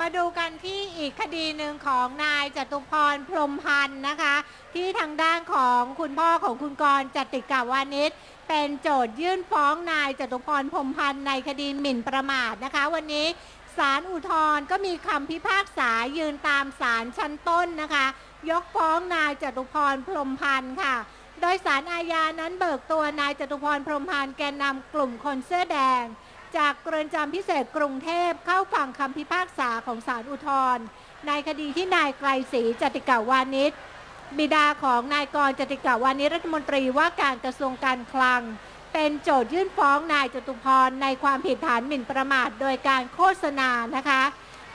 มาดูกันที่อีกคดีหนึ่งของนายจตุพรพรมพันธ์นะคะ ที่ทางด้านของคุณพ่อของคุณกรณ์จติกาวานิชเป็นโจทยื่นฟ้องนายจตุพรพรมพันธ์ในคดีหมิ่นประมาทนะคะ วันนี้ศาลอุทธรณ์ก็มีคำพิพากษายืนตามศาลชั้นต้นนะคะ ยกฟ้องนายจตุพรพรมพันธ์ค่ะ โดยสารอาญานั้นเบิกตัวนายจตุพรพรมพันธ์แกนนำกลุ่มคนเสื้อแดง จากเกรือนจำพิเศษกรุงเทพเข้าฟังคำพิพากษาของศาลอุทธรณ์ในคดีที่นายไกรศรีจติกาวานิชบิดาของนายกรจติกาวานิชรัฐมนตรีว่าการกระทรวงการคลัง เป็นโจทยื่นฟ้องนายจตุพรในความผิดฐานหมิ่นประมาทโดยการโฆษณานะคะ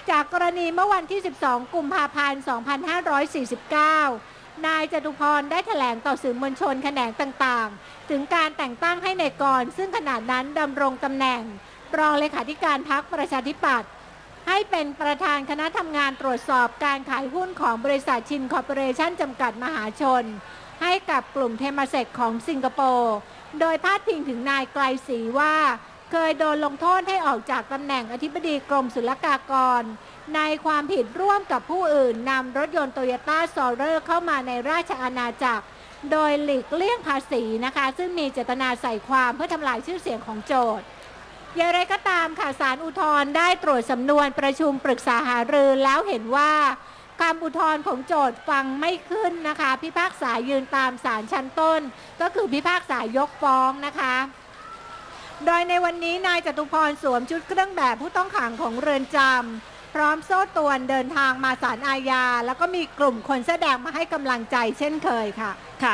จากกรณีเมื่อวันที่ 12 กุมภาพันธ์ 2549 นายจตุพรได้แถลงต่อสื่อมวลชนแขนงต่างๆ ถึงการแต่งตั้งให้ในกรณ์ซึ่งขณะนั้นดำรงตำแหน่ง รองเลขาธิการพักประชาธิปัตย์ให้เป็นประธานคณะทำงานตรวจสอบการขายหุ้นของบริษัทชินคอร์ปอเรชั่นจำกัดมหาชน ให้กับกลุ่มเทมาเซกของสิงคโปร์ โดยพาดพิงถึงนายไกลศรีว่า เคยโดนลงโทษให้ออกจากตำแหน่งอธิบดีกรมศุลกากร ในความผิดร่วมกับผู้อื่นนำรถยนต์โตโยต้าซอเรอร์เข้ามาในราชอาณาจักร โดยหลีกเลี่ยงภาษีนะคะ ซึ่งมีเจตนาใส่ความเพื่อทำลายชื่อเสียงของโจทย์อย่างไรก็ตามค่ะศาลอุทธรณ์ได้ตรวจสำนวนประชุมปรึกษาหารือแล้วเห็นว่าคำอุทธรณ์ของโจทย์ฟังไม่ขึ้นนะคะ พิพากษายืนตามศาลชั้นต้น ก็คือพิพากษายกฟ้องนะคะ โดยในวันนี้นายจตุพรสวมชุดเครื่องแบบผู้ต้องขังของเรือนจำพร้อมโซ่ตวนเดินทางมาศาลอาญาแล้วก็มีกลุ่มคนแสดงมาให้กำลังใจเช่นเคยค่ะค่ะ